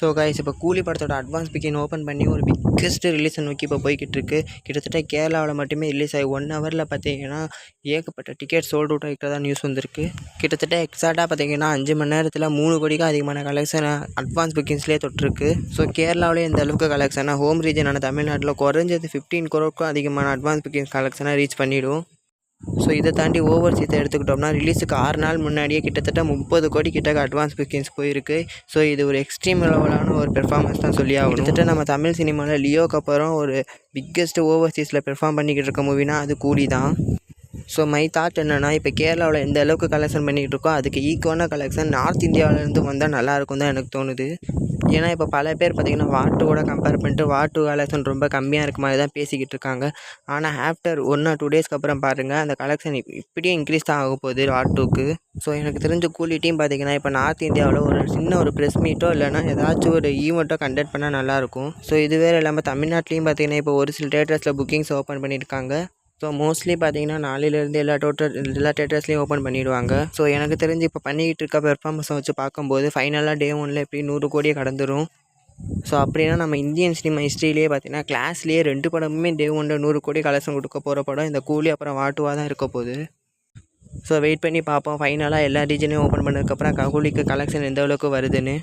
So guys இப்போ கூலி படத்தோட அட்வான்ஸ் பிக்கின் ஓப்பன் பண்ணி ஒரு பிக்கஸ்ட் ரிலீஸை நோக்கி இப்போ போய்கிட்டு இருக்கு கிட்டத்தட்ட கேரளாவில் மட்டுமே ரிலீஸ் ஆகி ஒன் ஹவரில் பார்த்தீங்கன்னா ஏகப்பட்ட டிக்கெட் சோல்ட் அவுட் ஆகிக்கிறதா நியூஸ் வந்திருக்கு. கிட்டத்தட்ட எக்ஸாக்டாக பார்த்தீங்கன்னா அஞ்சு மணி நேரத்தில் மூணு கோடிக்கு அதிகமான கலெக்ஷனை அட்வான்ஸ் புக்கிங்ஸ்லேயே தொட்டிருக்கு. ஸோ கேரளாவிலே இந்த அளவுக்கு கலெக்ஷனாக ஹோம் ரீஜனான தமிழ்நாட்டில் குறைஞ்சது ஃபிஃப்டீன் குரோருக்கும் அதிகமான அட்வான்ஸ் புக்கிங் கலெக்ஷனாக ரீச் பண்ணிடும். ஸோ இதை தாண்டி ஓவர்சீஸை எடுத்துக்கிட்டோம்னா ரிலீஸுக்கு ஆறு நாள் முன்னாடியே கிட்டத்தட்ட முப்பது கோடி கிட்டக்க அட்வான்ஸ் புக்கிங்ஸ் போயிருக்கு. ஸோ இது ஒரு எக்ஸ்ட்ரீம் லெவலான ஒரு பெர்ஃபார்மன்ஸ் தான் சொல்லி ஆகும் கிட்டத்தட்ட நம்ம தமிழ் சினிமாவில் லியோக்கு அப்புறம் ஒரு பிக்கெஸ்ட் ஓவர்சீஸில் பெர்ஃபார்ம் பண்ணிக்கிட்டு இருக்க மூவினா அது கூலி தான். ஸோ மை தாட் என்னென்னா இப்போ கேரளாவில் எந்த அளவுக்கு கலெக்ஷன் பண்ணிகிட்டு இருக்கோ அதுக்கு ஈக்குவலான கலெக்ஷன் நார்த் இந்தியாவிலேருந்து வந்தால் நல்லாயிருக்கும் தான் எனக்கு தோணுது. ஏன்னா இப்போ பல பேர் பார்த்திங்கன்னா கூட கம்பேர் பண்ணிட்டு வாட்டு கலெக்ஷன் ரொம்ப கம்மியாக இருக்க மாதிரி தான் பேசிக்கிட்டு இருக்காங்க ஆனால் ஆஃப்டர் ஒன் ஆர் டூ டேஸ்க்கு அப்புறம் பாருங்கள் அந்த கலெக்ஷன் இப்படியே இன்க்ரீஸ் தான் ஆக போகுது வாட்டுக்கு. ஸோ எனக்கு தெரிஞ்ச கூலிட்டியும் பார்த்தீங்கன்னா இப்போ நார்த் இந்தியாவில் ஒரு சின்ன ஒரு ப்ரெஸ் மீட்டோ இல்லைனா ஏதாச்சும் ஒரு ஈவெண்ட்டோ கண்டக்ட் பண்ணால் நல்லாயிருக்கும். ஸோ இதுவே இல்லாமல் தமிழ்நாட்டிலையும் பார்த்திங்கன்னா இப்போ ஒரு சில தேட்டர்ஸில் புக்கிங்ஸ் ஓப்பன் பண்ணியிருக்காங்க. ஸோ மோஸ்ட்லி பார்த்தீங்கன்னா நாளையிலேருந்து எல்லா டோட்டல் எல்லா தேட்டர்ஸ்லேயும் ஓப்பன் பண்ணிடுவாங்க. ஸோ எனக்கு தெரிஞ்சு இப்போ பண்ணிக்கிட்டு இருக்க பெர்ஃபார்மன்ஸை வச்சு பார்க்கும்போது ஃபைனலாக டே ஒனில் எப்படி நூறு கோடியை கடந்துடும் ஸோ அப்படின்னா நம்ம இந்தியன் சினிமா ஹிஸ்ட்ரியிலே பார்த்தீங்கன்னா கிளாஸ்லேயே ரெண்டு படமுமே டே ஒன்றில் நூறு கோடி கலெக்ஷன் கொடுக்க போகிற படம் இந்த கூலி அப்புறம் வாட்டுவாக தான் இருக்க போகுது. ஸோ வெயிட் பண்ணி பார்ப்போம். ஃபைனலாக எல்லா ரீஜனையும் ஓப்பன் பண்ணதுக்கப்புறம் கூலிக்கு கலெக்ஷன் எந்த அளவுக்கு வருதுன்னு.